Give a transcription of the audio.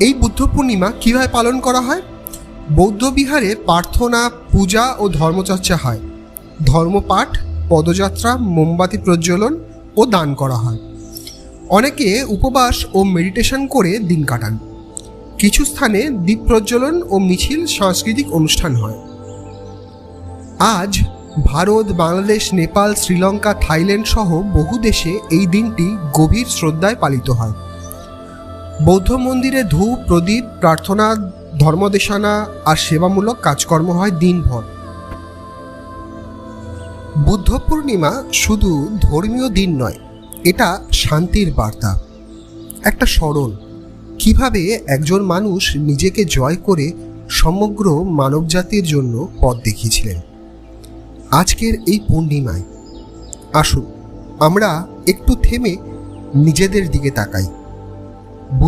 এই বুদ্ধ পূর্ণিমা কীভাবে পালন করা হয়? বৌদ্ধ বিহারে প্রার্থনা, পূজা ও ধর্মচর্চা হয়। ধর্মপাঠ, পদযাত্রা, মোমবাতি প্রজ্বলন ও দান করা হয়। অনেকে উপবাস ও মেডিটেশন করে দিন কাটান। কিছু স্থানে দ্বীপ প্রজ্বলন ও মিছিল সাংস্কৃতিক অনুষ্ঠান হয়। আজ ভারত, বাংলাদেশ, নেপাল, শ্রীলঙ্কা, থাইল্যান্ড সহ বহু দেশে এই দিনটি গভীর শ্রদ্ধায় পালিত হয়। বৌদ্ধ মন্দিরে ধূপ, প্রদীপ, প্রার্থনা, ধর্মদেশানা আর সেবামূলক কাজকর্ম হয় দিনভর। বুদ্ধ পূর্ণিমা শুধু ধর্মীয় দিন নয়, এটা শান্তির বার্তা। একটা স্মরণ, কীভাবে একজন মানুষ নিজেকে জয় করে সমগ্র মানবজাতির জন্য পথ দেখিয়েছিলেন। আজকের এই পূর্ণিমায়, আসুন, আমরা একটু থেমে নিজেদের দিকে তাকাই। bu